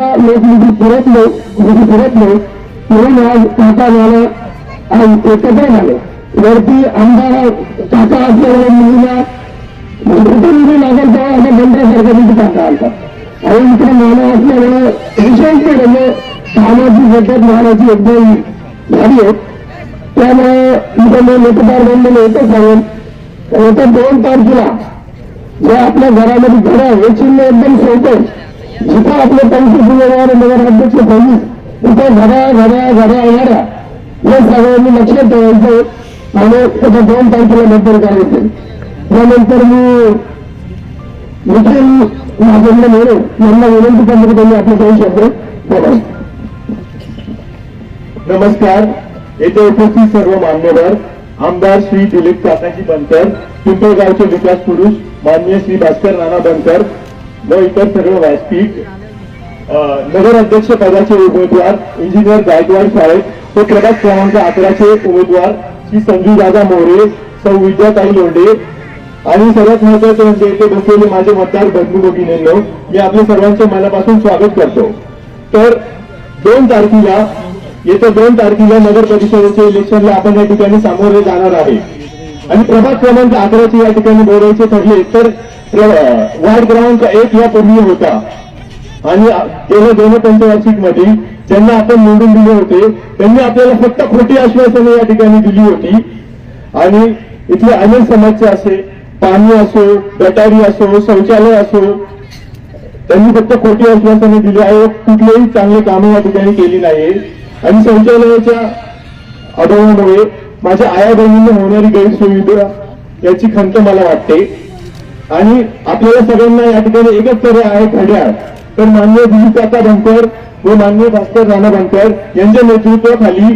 लोकनिधी फिरत नाही निधी फिरत नाही म्हणून आज मला एकत्र झाले वरती आमदार काका असलेल्या मुलीला कुठे निधी लागेल तेव्हा आता मंत्र्यासारखं निधी टाका आला आणि इकडे मानव असल्यामुळे विशेष म्हणजे सामाजिकबद्दल मानाची एकदम झाली आहे. त्यामुळे इथे मी मतदार बंधन येतच सांगेन येत्या दोन तारखेला जे आपल्या घरामध्ये घडं आहे. हे चिन्ह एकदम सोपं जिथं आपले पंचवीस उमेदवार नगराध्यक्ष पोलीस तिथे घड्या घड्या घड्या येणाऱ्या हे सगळ्यांनी लक्षात ठेवायचं. आणि त्याच्या दोन तारखेला मतदान करायचं. त्यानंतर मी निखिल महाजनला मोरे यांना विनंती करतो त्यांनी आपले काही शब्द नमस्कार. येथे उपस्थित सर्व मान्यवर आमदार श्री दिलीप काकाजी बनकर पिंपळगावचे विकास पुरुष मान्य श्री भास्कर नाना बनकर व इतर सर्व व्यासपीठ नगराध्यक्ष पदाचे उमेदवार इंजिनियर गायकवाड शाळेत व प्रभाग क्रमांक अकराचे उमेदवार श्री संजू दादा मोरे सौ विद्याताई लोंढे. आणि सर्वात महत्त्वाचे म्हणजे इथे बसलेले माझे मतदार बंधू भगिनींनो मी आपल्या सर्वांचे मनापासून स्वागत करतो. तर दोन तारखेला येत्या दोन तारखेला नगर परिषदेच्या इलेक्शनला आपण या ठिकाणी सामोरे जाणार आहे. आणि प्रभाग क्रमांक अकराचे या ठिकाणी बोलायचे ठरले तर वार्ड क्रमांक एक या पूर्वी होता. आणि गेल्या दोन पंचवार्षिकमध्ये त्यांना आपण निवडून दिले होते. त्यांनी आपल्याला फक्त खोटी आश्वासने या ठिकाणी दिली होती. आणि इथले अनेक समस्या असे पाणी असो गटारी असो शौचालय असो त्यांनी फक्त खोटी आश्वासने दिली आहे. कुठलेही चांगले कामे या ठिकाणी केली नाही. आणि शौचालयाच्या अभावामुळे माझ्या आया बहिणींना होणारी गैरसुविधा याची खंत मला वाटते. आणि आपल्याला सगळ्यांना या ठिकाणी एकच तरी आहे घड्याळ तर मान्य दिलीप काका बनकर व मान्य भास्कर राणा बनकर यांच्या नेतृत्वाखाली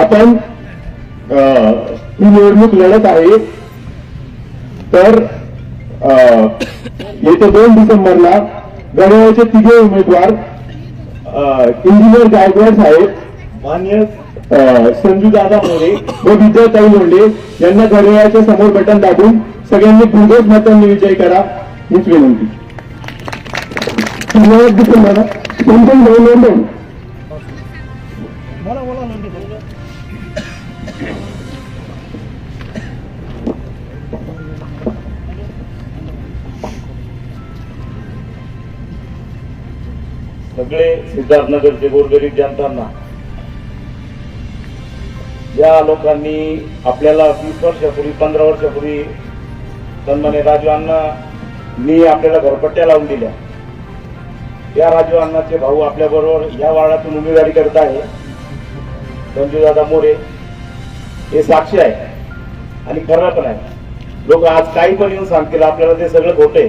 आपण अं, ही निवडणूक लढत आहे. तर अं, येत्या दोन डिसेंबरला घड्याळाचे तिघे उमेदवार इंजिनियर गायकवाड साहेब मान्य अं, संजू दादा मोरे व विद्याताई लोंढे यांना घड्याळाच्या समोर बटन दाबून सगळ्यांनी भरघोस मतांनी विजय करा हीच विनंती. सगळे सिद्धार्थनगरचे गोरगरीब जनतांना ज्या लोकांनी आपल्याला वीस वर्षापूर्वी पंधरा वर्षापूर्वी सन्माने राजू मी आपल्याला घरपट्ट्या लावून दिल्या. या राजू अण्णाचे भाऊ आपल्या बरोबर या वार्डातून उमेदवारी करत आहे. संजूदादा मोरे हे साक्षी आहे आणि खरं पण आहे लोक आज काही पण येऊन सांगतील आपल्याला ते सगळं खोटे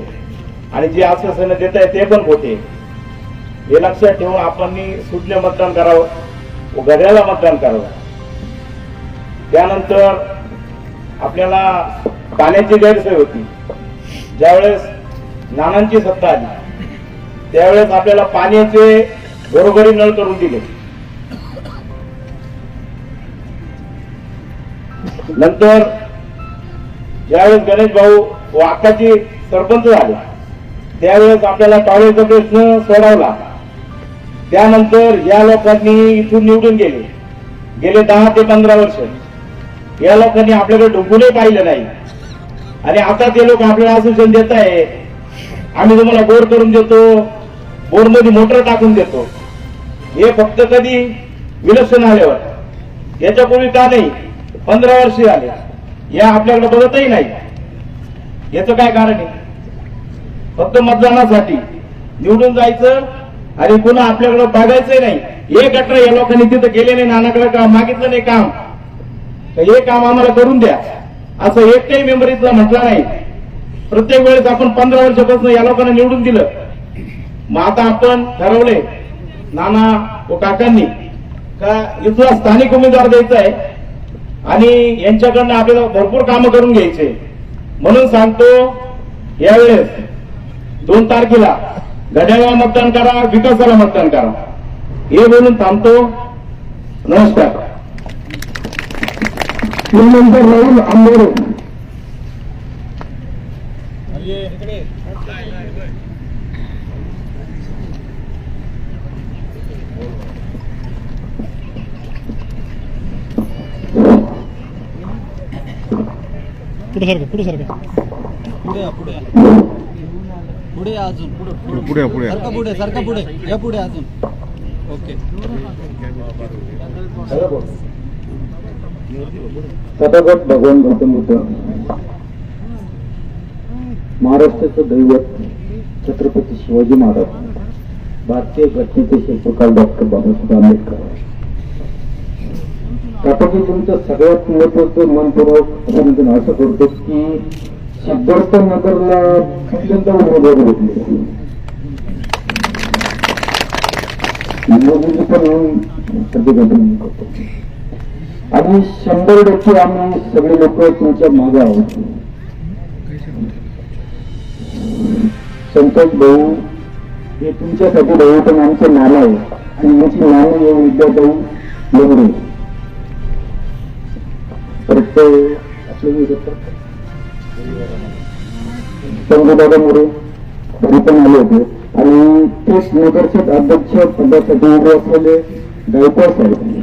आणि जे आश्वासनं देत आहे ते पण खोटे हे लक्षात ठेवून आपण सुज्ञ मतदान करावं व घड्याला मतदान करावं. त्यानंतर आपल्याला पाण्याची गैरसोय होती. ज्यावेळेस नानांची सत्ता आली त्यावेळेस आपल्याला पाण्याचे घरोघरी नळ करून दिले. नंतर ज्यावेळेस गणेश भाऊ व अक्काची सरपंच झाला त्यावेळेस आपल्याला टॉयलेटचा प्रश्न सोडवला. त्यानंतर या लोकांनी इथून निवडून गेले. गेले दहा ते पंधरा वर्ष. या लोकांनी आपल्याकडे ढुकूनही पाहिलं नाही. आणि आता ते लोक आपल्याला आश्वासन देत आहे आम्ही तुम्हाला बोर करून देतो बोरमध्ये मोटर टाकून देतो. हे फक्त कधी विलक्षण आल्यावर. याच्यापूर्वी का नाही? पंधरा वर्ष झाले. या आपल्याकडे बघतही नाही. याचं काय कारण आहे? फक्त मतदानासाठी निवडून जायचं आणि पुन्हा आपल्याकडे बघायचंही नाही. एक गटर या लोकांनी तिथं गेले नाही नानाकडे काम मागितलं नाही काम? तर हे काम आम्हाला करून द्या. असं एकही मेंबर इथला म्हटला नाही. प्रत्येक वेळेस आपण पंधरा वर्षापासून या लोकांना निवडून दिलं. मग आता आपण ठरवले नाना व काकांनी का इथला स्थानिक उमेदवार द्यायचा आहे आणि यांच्याकडनं आपल्याला भरपूर कामं करून घ्यायचे. म्हणून सांगतो यावेळेस दोन तारखेला घड्याळाला मतदान करा विकासाला मतदान करा. हे बोलून थांबतो. नमस्कार. 묻는다 말은 안 말은 पुढे सारखं पुढे सारखं पुढे या पुढे या पुढे तथागत भगवान गौतम बुद्ध महाराष्ट्राचं दैवत छत्रपती शिवाजी महाराज. भारतीय घटनेचे शिल्पकार डॉक्टर बाबासाहेब आंबेडकर. त्यापैकी तुमचं सगळ्यात महत्वाचं मनपूर्वक अभिनंदन असं करतो की सिद्धार्थ नगरला अत्यंत उमेदवार भेटली मोदींची पण म्हणून प्रतिगमन करतो. आणि शंभर टक्के आम्ही सगळे लोक तुमच्या मागे आहोत. संतोष भाऊ हे तुमच्यासाठी भाऊ पण आमचे नाना आहे आणि यांची नाणं येऊन विद्याभाऊ लोंगडे. प्रत्यय आपले संगोदादा मोरे तरी पण आले होते. आणि तेच नगरचे अध्यक्ष पदासाठी उभे असलेले गायकवाड साहेब.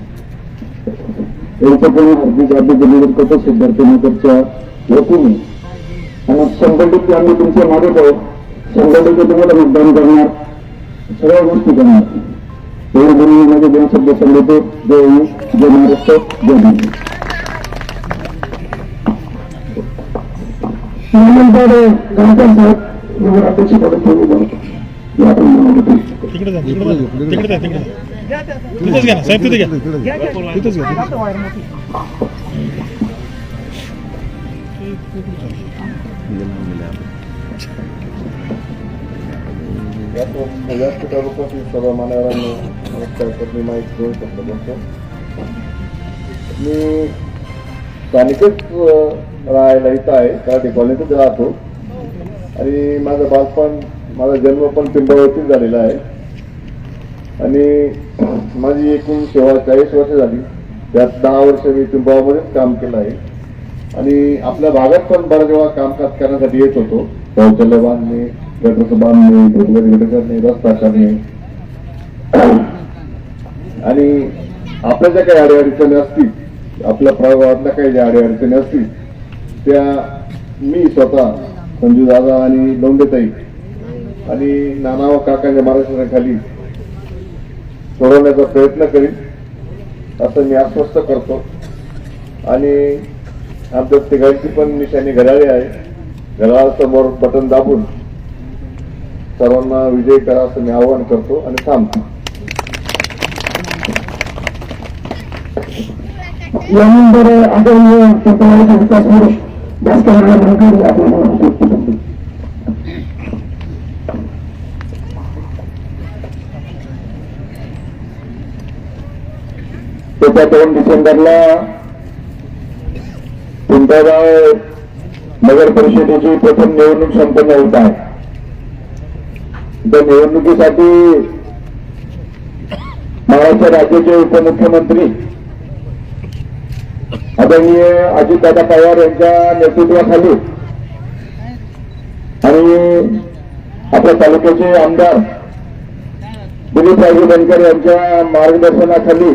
यांच्याकडून हार्दिक अभिनंदन करतो सिद्धार्थनगरच्या वतीने. आणि शंभर टक्के आम्ही तुमच्या मागत आहोत शंभर टक्के तुम्हाला मतदान करणार. सगळ्या गोष्टी करणार. एवढे बोलून माझे दोन शब्द सांगतो. जय हिंद जय महाराष्ट्र जय हिंद त्यानंतर गणपत साहेब. अपेक्षित जा तिकडे जा तिकडे जा तिकडे जा तिथेच घ्या ना साहेब तिथे घ्या. तिथेच घ्या सर्व मान्यवरांनी नमस्कार बोलतो मी स्थानिकच राहायला इथं आहे कराटे कॉलनीतच राहतो. आणि माझं बालपण माझा जन्म पण पिंपळवरतीच झालेला आहे. आणि माझी एकूण सेवा चाळीस वर्ष झाली. त्यात दहा वर्ष मी पिंपळामध्येच काम केलं आहे. आणि आपल्या भागात पण बऱ्याच वेळा कामकाज करण्यासाठी येत होतो. शौचालय बांधणे गटरचं बांधणे घरगट गट करणे रस्ता करणे. आणि आपल्या ज्या काही अडीअडचणी असतील आपल्या प्रभागातल्या काही ज्या अडीअडचणी असतील त्या मी स्वतः संजू दादा आणि लोंडेताई आणि नाना व काकांच्या मार्गदर्शनाखाली सोडवण्याचा प्रयत्न करीन. असं मी आश्वस्त करतो. आणि आमच्या तिघांची पण निशाणी घड्याळी आहे. घड्याळासमोर बटन दाबून सर्वांना विजय करा असं मी आवाहन करतो आणि थांबतो. यानंतर आदरणीय विकास पुरुष जास्त येत्या दोन डिसेंबरला पिंपळगाव नगर परिषदेची प्रथम निवडणूक संपन्न होत आहे. त्या निवडणुकीसाठी महाराष्ट्र राज्याचे उपमुख्यमंत्री आदरणीय अजितदादा पवार यांच्या नेतृत्वाखाली आणि आपल्या तालुक्याचे आमदार दिलीप राजू बनकर यांच्या मार्गदर्शनाखाली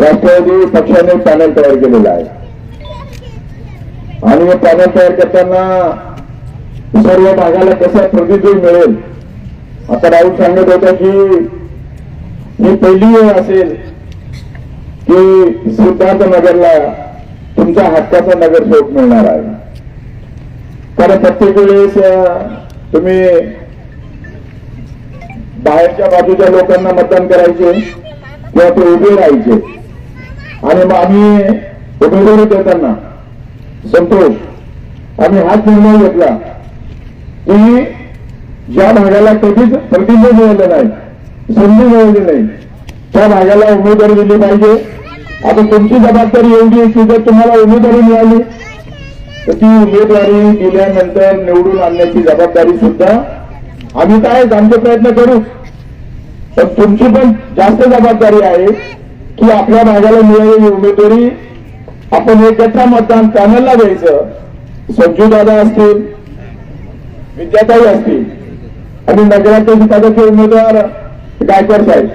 राष्ट्रवादी पक्षाने पॅनल तयार केलेला आहे. आणि हे पॅनल तयार करताना सर्व भागाला कसा प्रतिनिधी मिळेल? आता राहुल सांगत होता की ही पहिली वेळ असेल की सिद्धार्थ नगरला तुमच्या हक्काचा नगरसेवक मिळणार आहे. कारण प्रत्येक वेळेस तुम्ही बाहेरच्या बाजूच्या लोकांना मतदान करायचे किंवा ते उभे राहायचे. आणि मग आम्ही उमेदवारी देताना संतोष आम्ही हाच निर्णय घेतला की ज्या भागाला कधीच प्रतिनिधी मिळालं नाही संधी मिळाली नाही त्या भागाला उमेदवारी दिली पाहिजे. आता तुमची जबाबदारी एवढी आहे की जर तुम्हाला उमेदवारी मिळाली तर ती उमेदवारी दिल्यानंतर निवडून आणण्याची जबाबदारी सुद्धा आम्ही काय आमचे प्रयत्न करू? पण तुमची पण जास्त जबाबदारी आहे. की आपल्या भागाला मिळालेली उमेदवारी आपण एकत्र मतदान पॅनलला द्यायचं. संजू दादा असतील विद्याताई असतील आणि नगराध्यक्ष पदाचे उमेदवार गायकवाड साहेब.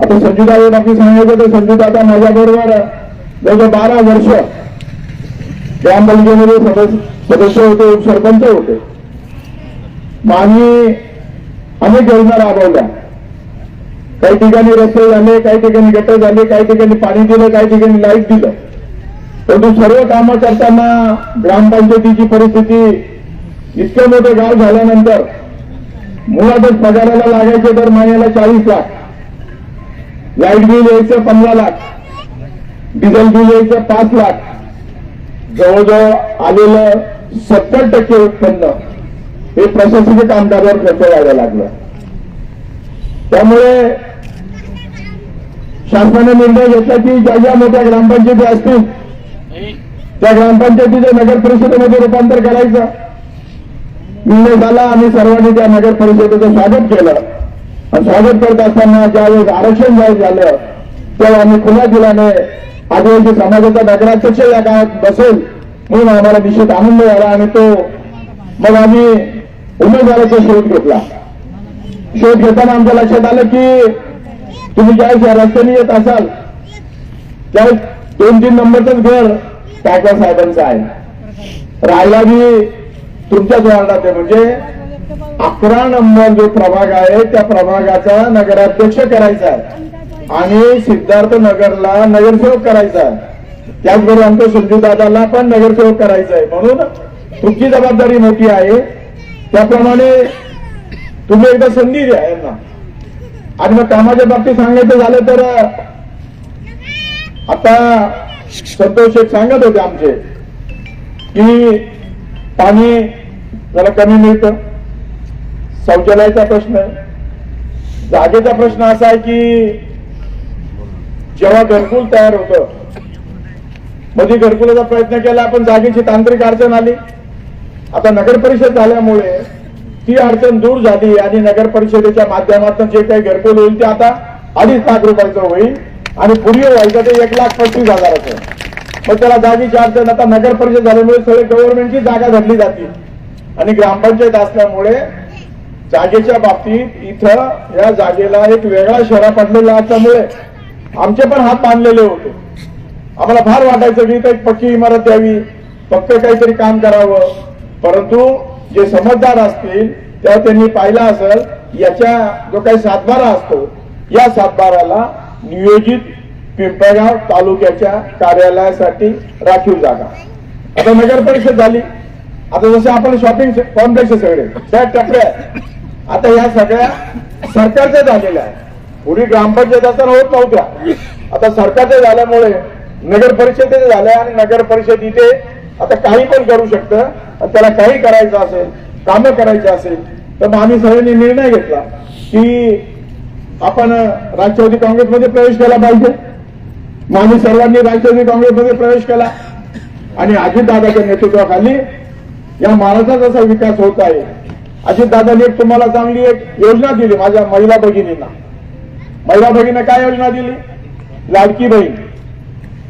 आता संजू दादा बाकी सांगायचं तर संजू दादा माझ्याबरोबर जवळ बारा वर्ष ग्रामपंचायतीमध्ये सदस्य सदस्य होते सरपंच होते. मग आम्ही अनेक योजना राबवल्या काही ठिकाणी रस्ते झाले काही ठिकाणी गटर झाले काही ठिकाणी पाणी दिलं काही ठिकाणी लाइट दिलं परंतु सर्व कामं करताना ग्रामपंचायतीची परिस्थिती इतकं मोठं गाव झाल्यानंतर मुळातच पगाराला लागायचे तर महिन्याला चाळीस लाख. लाइट बिल यायचं पंधरा लाख. डिझेल बिल यायचं पाच लाख. जवळजवळ आलेलं सत्तर टक्के उत्पन्न हे प्रशासकीय कामकाजावर खर्च व्हायला लागलं. त्यामुळे शासनाने निर्णय घेतला की ज्या ज्या मोठ्या ग्रामपंचायती असतील त्या ग्रामपंचायतीचं नगर परिषदेमध्ये रूपांतर करायचं. निर्णय झाला आम्ही सर्वांनी त्या नगर परिषदेचं स्वागत केलं. आणि स्वागत करत असताना ज्यावेळेस आरक्षण जाहीर झालं तेव्हा आम्ही खुल्या दिलाने आदिवासी समाजाचा नगराध्यक्ष या काळात बसेल म्हणून आम्हाला निश्चित आनंद झाला आणि तो मग आम्ही उमेदवाराचा शोध घेतला. शोध घेताना आमच्या लक्षात आलं की तुम्ही ज्या रस्त्याने येत असाल त्या दोन तीन नंबरचंच घर टायकर साहेबांचं आहे. राहिला मी तुमच्याच वार्डात आहे म्हणजे अकरा नंबर जो प्रभाग आहे त्या प्रभागाचा नगराध्यक्ष करायचा आहे. आणि सिद्धार्थ नगरला नगरसेवक करायचा आहे. त्याचबरोबर आमच्या संजू दादाला पण नगरसेवक करायचा आहे. म्हणून तुमची जबाबदारी मोठी आहे. त्याप्रमाणे तुम्ही एकदा संधी द्या यांना. आणि मग कामाच्या बाबतीत सांगायचं झालं तर आता संतोष एक सांगत होते आमचे की पाणी जरा कमी मिळतं. शौचालयाचा प्रश्न आहे. जागेचा प्रश्न असा आहे की जेव्हा घरकुल तयार होतं मध्ये घरकुलाचा प्रयत्न केला पण जागेची तांत्रिक अडचण आली. आता नगर परिषद झाल्यामुळे ती अडचण दूर झाली आणि नगर परिषदेच्या माध्यमातून जे काही घरकुल होईल ते आता अडीच लाख रुपयाचं होईल. आणि पूर्वी व्हायचं ते एक लाख पंचवीस हजाराचं. मग त्याला जागेची अडचण आता नगर परिषद झाल्यामुळे सगळे गव्हर्नमेंटची जागा धरली जाते. आणि ग्रामपंचायत असल्यामुळे जागेच्या बाबतीत इथं या जागेला एक वेगळा शहरा पडलेला असल्यामुळे आमचे पण हात बांधलेले होते. आम्हाला फार वाटायचं की इथं एक पक्की इमारत द्यावी. फक्त काहीतरी काम करावं. परंतु जे समजदार असतील तेव्हा त्यांनी पाहिलं असेल याच्या जो काही सातबारा असतो या सातबाराला नियोजित पिंपळगाव तालुक्याच्या कार्यालयासाठी राखीव जागा. आता नगर परिषद झाली. आता जसे आपण शॉपिंग कॉम्प्लेक्स सगळे. त्या टप्प्या आता या सगळ्या सरकारच्या झालेल्या आहे पूर्वी ग्रामपंचायत असताना होत नव्हत्या. आता सरकारच्या झाल्यामुळे नगर परिषदेच्या झाल्या आणि नगर परिषद इथे आता काही पण करू शकतं त्याला काही करायचं असेल कामं करायची असेल तर मग आम्ही सगळ्यांनी निर्णय घेतला की आपण राष्ट्रवादी काँग्रेसमध्ये प्रवेश केला पाहिजे. मग आम्ही सर्वांनी राष्ट्रवादी काँग्रेसमध्ये प्रवेश केला. आणि अजितदादाच्या नेतृत्वाखाली या महाराष्ट्राचा असा विकास होत आहे. अजितदादांनी एक तुम्हाला चांगली एक योजना दिली माझ्या महिला भगिनींना. महिला भगिनी काय योजना दिली? लाडकी बहीण.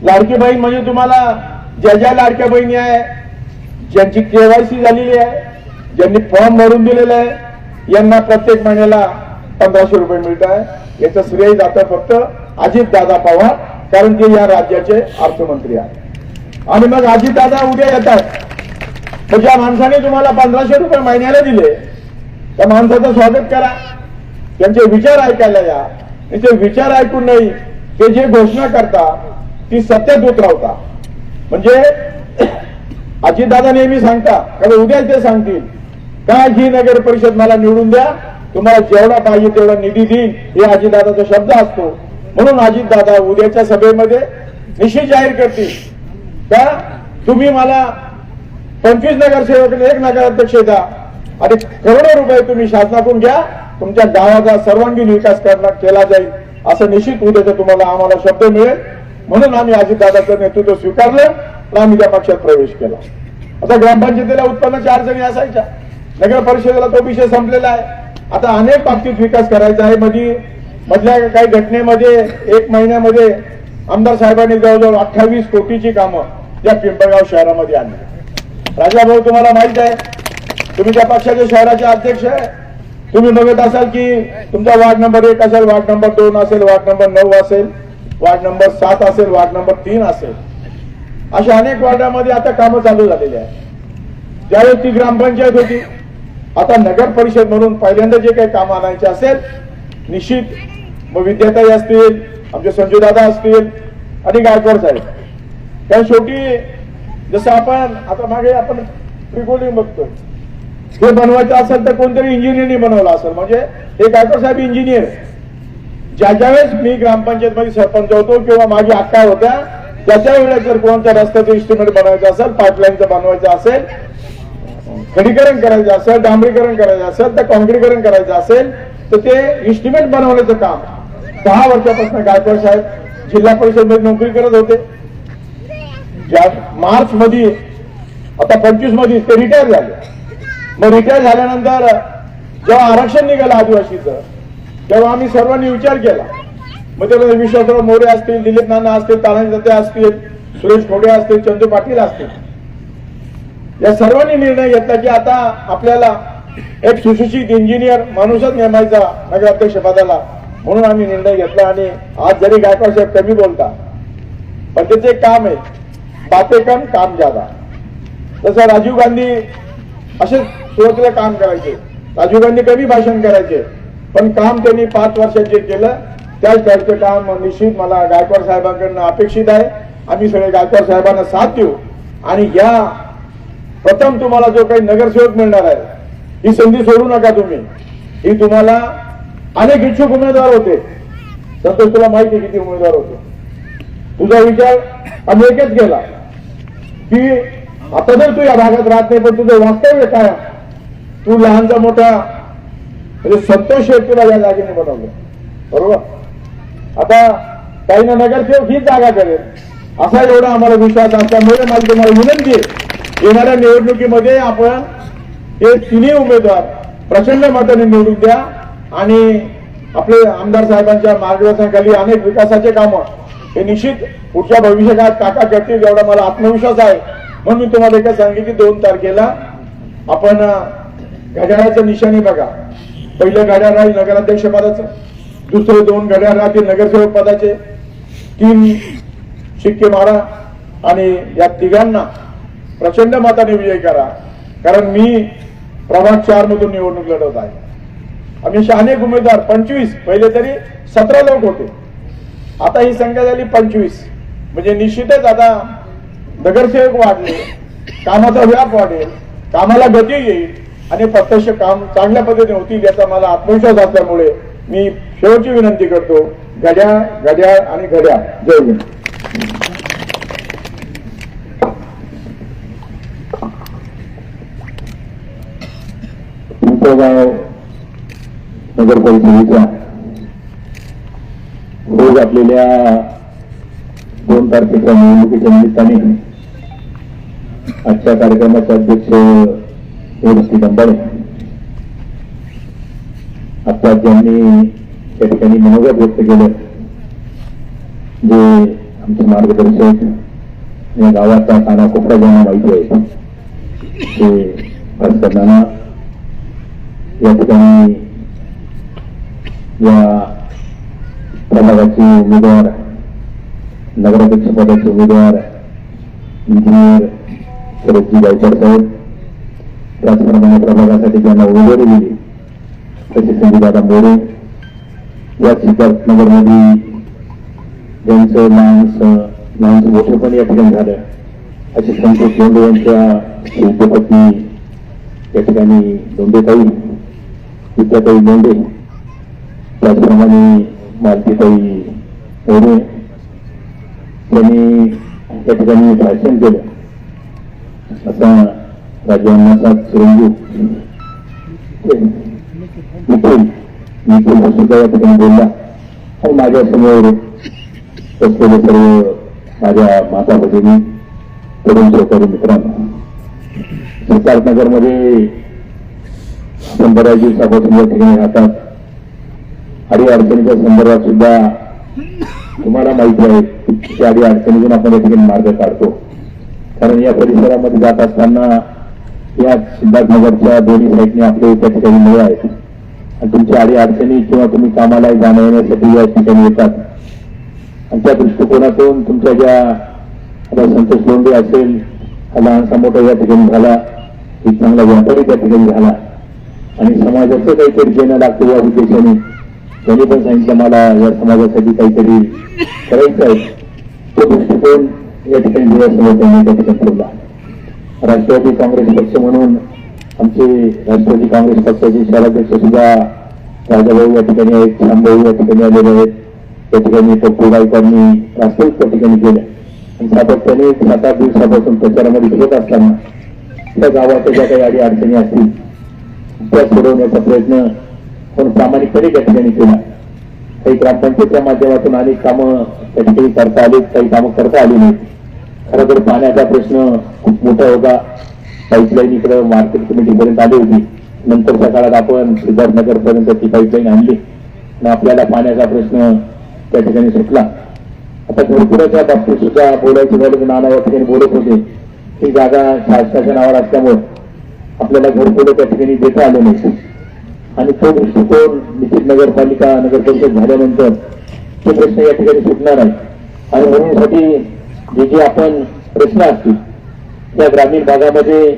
लाडकी बहीण म्हणजे तुम्हाला ज्या ज्या लाडक्या बहिणी आहे ज्यांची केवायसी झालेली आहे ज्यांनी फॉर्म भरून दिलेला आहे यांना प्रत्येक महिन्याला पंधराशे रुपये मिळत आहे. याचं श्रेय जातं फक्त अजितदादा पवार कारण ते या राज्याचे अर्थमंत्री आहेत. आणि मग अजितदादा उद्या येतात. तर ज्या माणसाने तुम्हाला पंधराशे रुपये महिन्याला दिले त्या माणसाचं स्वागत करा. त्यांचे विचार ऐकायला या. त्यांचे विचार ऐकून नाही ते जे घोषणा करता ती सत्यात उतरवता. म्हणजे अजितदादा नेहमी सांगता कारण उद्या ते सांगतील. का ही नगर परिषद मला निवडून द्या? तुम्हाला जेवढा पाहिजे तेवढा निधी देईन. हे अजितदादाचा शब्द असतो. म्हणून अजितदादा उद्याच्या सभेमध्ये निश्चित जाहीर करतील. का? तुम्ही मला पंचवीस नगरसेवक एक नगराध्यक्ष द्या. आणि करोडो रुपये तुम्ही शासनाकडून घ्या. तुमच्या गावाचा सर्वांगीण विकास करणार केला जाईल. असं निश्चित उद्याचं तुम्हाला आम्हाला शब्द मिळेल. म्हणून आम्ही अजितदादाचं नेतृत्व स्वीकारलं आणि आम्ही त्या पक्षात प्रवेश केला. आता ग्रामपंचायतीला उत्पन्नाच्या अडचणी असायच्या. नगर परिषदेला तो विषय संपलेला आहे. आता अनेक बाबतीत विकास करायचा आहे. मध्ये मधल्या काही घटनेमध्ये एक महिन्यामध्ये आमदार साहेबांनी जवळजवळ अठ्ठावीस कोटीची कामं या पिंपळगाव शहरामध्ये आणली. राजाभाऊ तुम्हाला माहीत आहे तुम्ही त्या पक्षाचे शहराचे अध्यक्ष आहे. तुम्ही बघत असाल की तुमचा वार्ड नंबर एक असेल वार्ड नंबर दोन असेल वार्ड नंबर नऊ असेल. वार्ड नंबर सात असेल वार्ड नंबर तीन असेल. अशा अनेक वार्डामध्ये आता कामं चालू झालेली आहे ज्यावेळी ती ग्रामपंचायत होती आता नगर परिषद म्हणून पहिल्यांदा जे काही काम आणायचे असेल निश्चित मग विद्याताई असतील आमचे संजू दादा असतील आणि गायकवाड साहेब. त्या शेवटी जसं आपण आता मागे आपण त्रिकोणी बघतोय. हे बनवायचं असेल तर कोणतरी इंजिनियरनी बनवलं असेल. म्हणजे हे गायकवाड साहेब इंजिनियर ज्या ज्या वेळेस मी ग्रामपंचायत मध्ये सरपंच होतो किंवा माझी अक्का होत्या त्याच्या वेळेस जर कोणत्या रस्त्याचं इस्टिमेट बनवायचं असेल पाईपलाईनचं बनवायचं असेल खडीकरण करायचं असेल डांबरीकरण करायचं असेल तर कॉन्क्रीकरण करायचं असेल तर ते इस्टिमेट बनवण्याचं काम. दहा वर्षापासून गायकवाड साहेब जिल्हा परिषदमध्ये नोकरी करत होते. ज्या मार्च मध्ये आता पंचवीसमध्ये ते रिटायर झाले. मग रिटायर झाल्यानंतर जेव्हा आरक्षण निघालं आदिवासीचं तेव्हा आम्ही सर्वांनी विचार केला. मग त्याला विश्वासराव मोरे असतील दिलीप नाना असतील तानाजी दत्ते असतील सुरेश खोडे असतील चंदू पाटील असतील. या सर्वांनी निर्णय घेतला की आता आपल्याला एक सुशिक्षित इंजिनियर माणूसच नेमायचा नगराध्यक्ष पदाला म्हणून आम्ही निर्णय घेतला आणि आज जरी गायकवाड साहेब कमी बोलता पण त्याचे काम आहे. बाते कम काम ज्यादा. तसं राजीव गांधी असे सुरुवातीला काम करायचे. राजीव गांधी कमी भाषण करायचे. पण काम त्यांनी पाच वर्षात जे केलं त्याच टाईपचं काम निश्चित मला गायकवाड साहेबांकडनं अपेक्षित आहे. आम्ही सगळे गायकवाड साहेबांना साथ देऊ. आणि या प्रथम तुम्हाला जो काही नगरसेवक मिळणार आहे ही संधी सोडू नका तुम्ही. ही तुम्हाला अनेक इच्छुक उमेदवार होते. संतोष तुला माहिती आहे किती उमेदवार होते. तुझा विचार आम्ही एकच केला की आता जर तू या भागात राहत नाही पण तुझं वास्तव्य काय तू लहानचा मोठा म्हणजे संतोष शेठ तुला या जागेने बनवलं. बरोबर? आता काही ना नगरसेवक हीच जागा करेल असा एवढा आम्हाला विश्वास असल्यामुळे मला तुम्हाला विनंती आहे. येणाऱ्या निवडणुकीमध्ये आपण हे तिन्ही उमेदवार प्रचंड मताने निवडून द्या आणि आपले आमदार साहेबांच्या मार्गदर्शनाखाली अनेक विकासाचे कामं हे निश्चित पुढच्या भविष्यकाळात काका करतील एवढा मला आत्मविश्वास आहे. म्हणून मी तुम्हाला एका सांगेन की दोन तारखेला आपण घड्याळाच्या निशाणी बघा. पहिलं गाड्या राहील नगराध्यक्ष पदाचं दुसरे दोन गाड्या राहतील नगरसेवक पदाचे तीन शिक्के मारा आणि या तिघांना प्रचंड मताने विजय करा. कारण मी प्रभाग चार मधून निवडणूक लढवत आहे. आम्ही अनेक उमेदवार पंचवीस पहिले तरी सतरा लोक होते. आता ही संख्या झाली पंचवीस. म्हणजे निश्चितच आता नगरसेवक वाढले कामाचा व्याप वाढेल कामाला गती येईल. आणि प्रत्यक्ष काम चांगल्या पद्धतीने होतील याचा मला आत्मविश्वास असल्यामुळे मी शेवटची विनंती करतो घड्या घड्याळ आणि घड्याळ जय हिंद. पिंपळगाव नगर परिषदेच्या रोज आपलेल्या दोन तारखेच्या निवडणुकीच्या निमित्ताने आजच्या कार्यक्रमाचे अध्यक्ष हे दंबाळे आता ज्यांनी त्या ठिकाणी मनोगत व्यक्त केलं जे आमचे मार्गदर्शक या गावाचा कानाकोपरा ज्यांना माहिती आहे ते भास्कर या ठिकाणी या प्रभागाचे उमेदवार नगराध्यक्षपदाचे उमेदवार इंजिनियर शरदजी गायकर साहेब त्याचप्रमाणे प्रभागासाठी ज्यांना उमेदवारी दिली तसे संजयदादा मोरे या सिद्धार्थनगरमध्ये ज्यांचं माणस माणसं मोठे पण या ठिकाणी झालं. असे संतोष लोंढे यांच्या उपपत्नी या ठिकाणी लोंढेताई विद्याताई लोंढे त्याचप्रमाणे मालतीताई मोरे यांनी या ठिकाणी भाषण केलं. असा राज्यांना चिरंजीव निखिल निखिल हा सुद्धा या ठिकाणी बोलला आणि माझ्यासमोर बसलेले सर्व माझ्या माता भगिनी तरुण सहकारी मित्रांनो सिद्धार्थनगरमध्ये आपण बऱ्याच दिवसापासून या ठिकाणी राहतात आडी अडचणीच्या संदर्भात सुद्धा तुम्हाला माहिती आहे की आडी अडचणीतून आपण या ठिकाणी मार्ग काढतो कारण या परिसरामध्ये जात असताना या सिद्धार्थनगरच्या दोन्ही साईडने आपले त्या ठिकाणी मुळे आहेत. आणि तुमच्या आडी अडचणी किंवा तुम्ही कामाला जाण्या येण्यासाठी या ठिकाणी येतात. आणि त्या दृष्टिकोनातून तुमच्या ज्या आता संतोष लोंढे असेल हा लहानसा मोठा या ठिकाणी झाला एक चांगला व्यापारी त्या ठिकाणी झाला. आणि समाजाचं काहीतरी देणं लागतं या उद्देशाने. त्यांनी पण सांगितलं मला या समाजासाठी काहीतरी करायचं आहे. तो दृष्टिकोन या ठिकाणी डोळ्यासमोर त्यांनी त्या ठिकाणी ठेवला. राष्ट्रवादी काँग्रेस पक्ष म्हणून आमचे राष्ट्रवादी काँग्रेस पक्षाचे शहराध्यक्ष सुद्धा राजाभाऊ या ठिकाणी आहेत शामभाऊ या ठिकाणी आलेले आहेत. त्या ठिकाणी पप्पू गायकांनी राष्ट्रवादी त्या ठिकाणी केल्या आणि सातत्याने सात आठ दिवसापासून प्रचारामध्ये फिरत असताना त्या गावाच्या ज्या काही आडी अडचणी असतील त्या सोडवण्याचा प्रयत्न आपण प्रामाणिकपणे त्या ठिकाणी केला. काही ग्रामपंचायतच्या माध्यमातून अनेक कामं त्या ठिकाणी करता आली काही कामं करता आली नाहीत. खरं तर पाण्याचा प्रश्न खूप मोठा होता. पाईपलाईन इकडं मार्केट कमिटीपर्यंत आली होती. नंतरच्या काळात आपण सिद्धार्थनगर पर्यंत ती पाईपलाईन आणली. आणि आपल्याला पाण्याचा प्रश्न त्या ठिकाणी सुटला. आता घरकुलाच्या बाबतीत सुद्धा बोलायची झाली नाना या ठिकाणी बोलत होते. ही जागा शासनाच्या नावावर असल्यामुळे आपल्याला घरपुढे त्या ठिकाणी देता आले नाही. आणि तो दृष्टिकोन निश्चित नगरपालिका नगर परिषद झाल्यानंतर ते प्रश्न या ठिकाणी सुटणार आहे. आणि म्हणूनसाठी जे जे आपण प्रश्न असतील त्या ग्रामीण भागामध्ये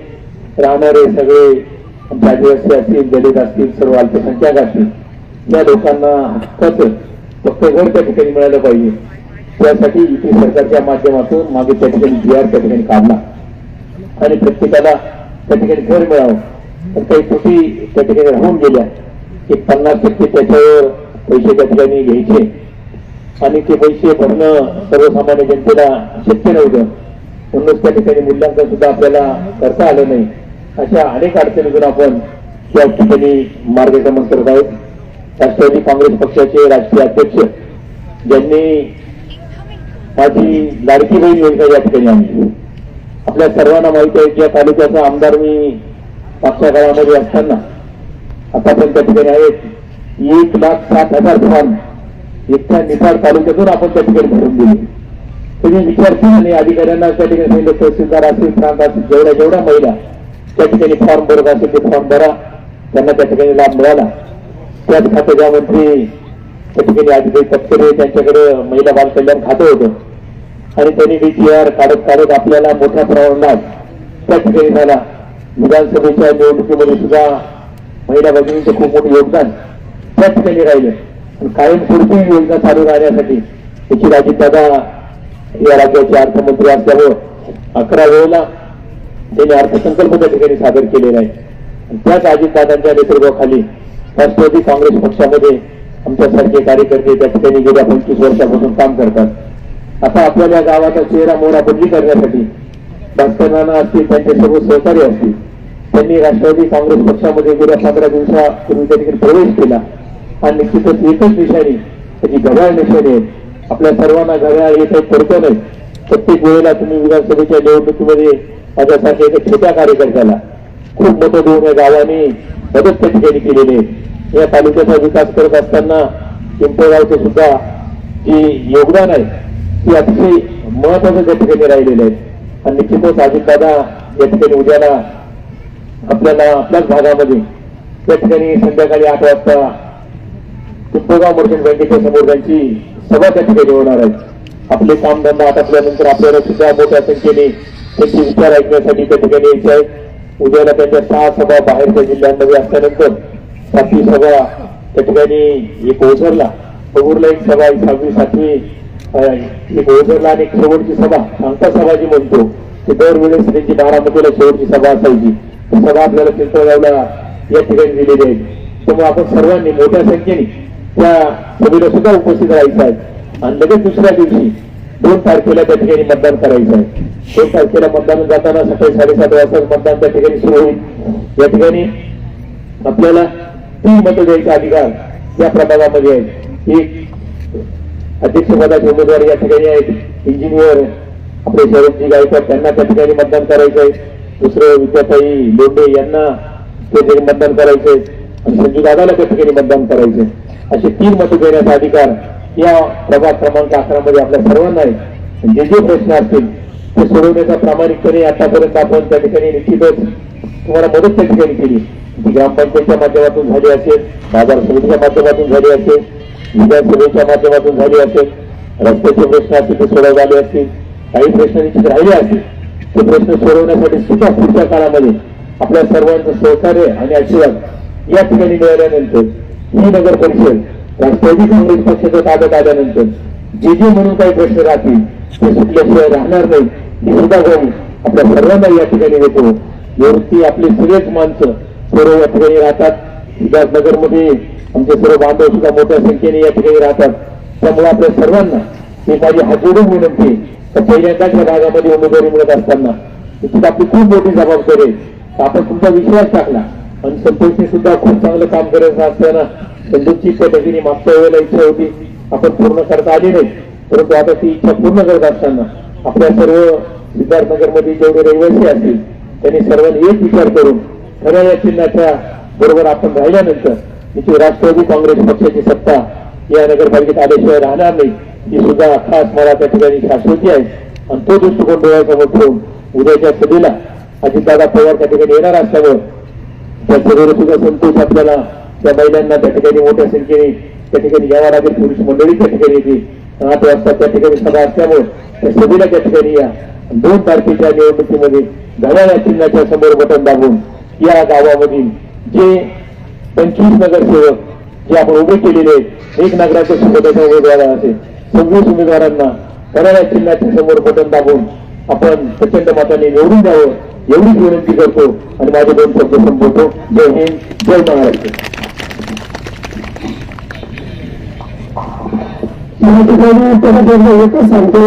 राहणारे सगळे आदिवासी असतील दलित असतील सर्व अल्पसंख्याक असतील त्या लोकांना हक्काचं फक्त घर त्या ठिकाणी मिळालं पाहिजे. त्यासाठी युती सरकारच्या माध्यमातून मागे त्या ठिकाणी जी आर त्या ठिकाणी काढला. आणि प्रत्येकाला त्या ठिकाणी घर मिळावं. तर काही त्रुटी त्या ठिकाणी राहून गेल्या. एक पन्नास टक्के त्याच्यावर पैसे त्या ठिकाणी घ्यायचे. आणि ते पैसे भरणं सर्वसामान्य जनतेला शक्य नव्हतं. म्हणूनच त्या ठिकाणी मूल्यांकन सुद्धा आपल्याला करता आलं नाही. अशा अनेक अडचणीतून आपण त्या ठिकाणी मार्गक्रमण करत आहोत राष्ट्रवादी काँग्रेस पक्षाचे राष्ट्रीय अध्यक्ष ज्यांनी माझी लाडकी बहीण योजना या ठिकाणी आणली आपल्या सर्वांना माहिती आहे की या तालुक्याचा आमदार मी मागच्या काळामध्ये असताना आतापर्यंत त्या ठिकाणी आहेत. एक लाख सात हजार फॉर्म एकट्या निफाड तालुक्यातून आपण त्या ठिकाणी भरून दिली. तुम्ही विचार नाही अधिकाऱ्यांना त्या ठिकाणी तहसीलदार असेल प्रांत असेल, जेवढ्या जेवढ्या महिला त्या ठिकाणी फॉर्म भरत असेल, ते फॉर्म भरा. त्यांना त्या ठिकाणी लाभ मिळाला. त्याच खात्याच्या मंत्री त्या ठिकाणी अधिकारी तत्करे त्यांच्याकडे महिला बाल कल्याण खातं होतं. आणि त्यांनी डीटीआर काढत काढत आपल्याला मोठ्या प्रमाणात त्या ठिकाणी झाला. विधानसभेच्या निवडणुकीमध्ये सुद्धा महिला भगिनींचं खूप मोठं योगदान त्या ठिकाणी राहिलं. कायम पुढची योजना चालू राहण्यासाठी याची राजदादा या राज्याचे अर्थमंत्री असल्यामुळं अकरा वेळेला त्यांनी अर्थसंकल्प त्या ठिकाणी सादर केलेला आहे. त्याच अजितदादांच्या नेतृत्वाखाली राष्ट्रवादी काँग्रेस पक्षामध्ये आमच्यासारखे कार्यकर्ते त्या ठिकाणी गेल्या पंचवीस वर्षापासून काम करतात. आता आपल्याला या गावाचा चेहरा मोहरा बदली करण्यासाठी भास्कर असतील त्यांचे सर्व सहकारी असतील त्यांनी राष्ट्रवादी काँग्रेस पक्षामध्ये गेल्या पंधरा दिवसापूर्वी त्या ठिकाणी प्रवेश केला. आणि निश्चितच एकच निशाणी त्याची घड्याळ निशाणी आहे. आपल्या सर्वांना घड्याळ येत आहे पडतो नाही. प्रत्येक वेळेला तुम्ही विधानसभेच्या निवडणुकीमध्ये माझ्यासारख्या एका छोट्या कार्यकर्त्याला खूप मोठं दोन या गावाने मदत त्या ठिकाणी केलेली आहे. या तालुक्याचा विकास करत असताना पिंपळगावचं सुद्धा जे योगदान आहे ते अतिशय महत्वाचं त्या ठिकाणी राहिलेलं आहे. आणि निश्चितच अजितदादा या ठिकाणी उद्याला आपल्याला आपल्याच भागामध्ये त्या ठिकाणी संध्याकाळी आठ वाजता पिंपळगाव मर्चंट बँकेच्या समोर त्यांची सभा त्या ठिकाणी होणार आहे. आपले कामधंदा आटपल्यानंतर आपल्याला सुद्धा मोठ्या संख्येने त्यांचे विचार ऐकण्यासाठी त्या ठिकाणी यायचे आहेत. उद्याला त्यांच्या सहा सभा बाहेरच्या जिल्ह्यांमध्ये असल्यानंतर सातवी सभा त्या ठिकाणी एक ओझरला बगूरला एक सभा एक सहावी सातवी एक ओझरला आणि एक शेवटची सभा. अंका सभा जी म्हणतो ते दरवेळेस त्यांची बारामतीला शेवटची सभा असायची. सभा आपल्याला पिंपळगावला या ठिकाणी दिलेली आहे. त्यामुळे आपण सर्वांनी मोठ्या संख्येने त्या सभेला सुद्धा उपस्थित राहायचं आहे. आणि लगेच दुसऱ्या दिवशी दोन तारखेला त्या ठिकाणी मतदान करायचं आहे. दोन तारखेला मतदान जाताना सकाळी साडेसात वाजता मतदान त्या ठिकाणी सुरू होईल. या ठिकाणी आपल्याला तीन मतं द्यायचा अधिकार या प्रभागामध्ये आहे. एक अध्यक्षपदाचे उमेदवार या ठिकाणी आहेत. इंजिनियर आपले शरदजी गायकवाड त्यांना त्या ठिकाणी मतदान करायचं आहे. दुसरं विद्याताई लोंढे यांना त्या ठिकाणी मतदान करायचंय आहे. संजू दादाला त्या ठिकाणी मतदान करायचे? असे तीन मतं देण्याचा अधिकार या प्रभाग क्रमांक अकरा मध्ये आपल्या सर्वांना आहे. जे जे प्रश्न असतील ते सोडवण्याचा प्रामाणिकपणे आतापर्यंत आपण त्या ठिकाणी निश्चितच तुम्हाला मदत त्या ठिकाणी केली. ती ग्रामपंचायतच्या माध्यमातून झाली असेल बाजार समितीच्या माध्यमातून झाली असेल विधानसभेच्या माध्यमातून झाली असेल रस्त्याचे प्रश्न असतील ते सोडवले आले असतील काही प्रश्न निश्चित राहिले असतील ते प्रश्न सोडवण्यासाठी सुद्धा पुढच्या काळामध्ये आपल्या सर्वांचं सहकार्य आणि आशीर्वाद या ठिकाणी मिळाल्यानंतर ही नगर परिषद राष्ट्रवादी काँग्रेस पक्षाच्या ताब्यात आल्यानंतर जे जे म्हणून काही प्रश्न राहतील ते सुटल्याशिवाय राहणार नाही. हे सुद्धा जाऊन आपल्या सर्वांना या ठिकाणी देतो निवृत्ती आपले सगळेच माणसं सर्व या ठिकाणी राहतात. विकासनगरमध्ये आमचे सर्व बांधव सुद्धा मोठ्या संख्येने या ठिकाणी राहतात. त्यामुळे आपल्या सर्वांना ही माझी हात विनंती आहे का पहिल्यांदाच भागामध्ये उमेदवारी मिळत असताना निश्चित आपली खूप मोठी जबाबदारी आहे. आपण तुमचा विश्वास टाकला. आणि संतोषने सुद्धा खूप चांगलं काम करायचं असताना संतोषची त्या ठिकाणी मागच्या वेळेला इच्छा होती. आपण पूर्ण करता आली नाही. परंतु आता ती इच्छा पूर्ण करत असताना आपल्या सर्व सिद्धार्थनगरमध्ये जेवढे रहिवासी असतील त्यांनी सर्वांनी एक विचार करून खऱ्या या चिन्हाच्या बरोबर आपण राहिल्यानंतर तिची राष्ट्रवादी काँग्रेस पक्षाची सत्ता या नगरपालिकेत आल्याशिवाय राहणार नाही ही सुद्धा खास मला त्या ठिकाणी शाश्वती आहे. आणि तो दृष्टिकोन डोळ्यासमोर ठेवून उद्याच्या सभेला अजितदादा पवार त्या ठिकाणी येणार असल्यामुळे त्या सभेला सुद्धा संतोष आपल्याला त्या महिलांना त्या ठिकाणी मोठ्या संख्येने त्या ठिकाणी यावं लागेल पुरुष मंडळी त्या ठिकाणी येते आठ वाजता त्या ठिकाणी सभा असल्यामुळे त्या सभेला त्या ठिकाणी या. दोन तारखेच्या निवडणुकीमध्ये घड्याळ्या चिन्हाच्या समोर बटन दाबून या गावामधील जे पंचवीस नगरसेवक जे आपण उभे केलेले आहेत एक नागराच्या सोबतच्या उमेदवार असेल सव्वीस उमेदवारांना घड्याळ्या चिन्हाच्या समोर बटन दाबून आपण प्रचंड मताने निवडून द्यावं. एवढीच विनंती करतो आणि माझे दोन शब्द संपवतो. जय हिंद जय महाराष्ट्र. एकच सांगतो.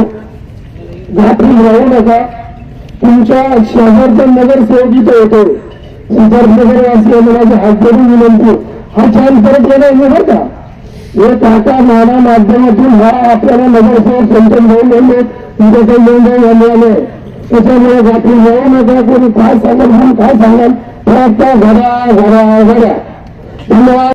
रात्री राहू नका तुमच्या शेजारचा नगरसेवक इथं येतो. सिद्धार्थनगर असलेलं माझी हात जोडून विनंती हा छान परत येणार नाही बरं का? हे टाटा नाना माध्यमातून हा आपल्याला नगरसेवक संतन भाऊ म्हणले तुमच्या काही नोंदणी आले आहे. त्याच्यामुळे रात्री राहू नका कोणी काय सांगेल म्हणून काय सांगाल? फक्त घड्या घड्या घड्या. धन्यवाद.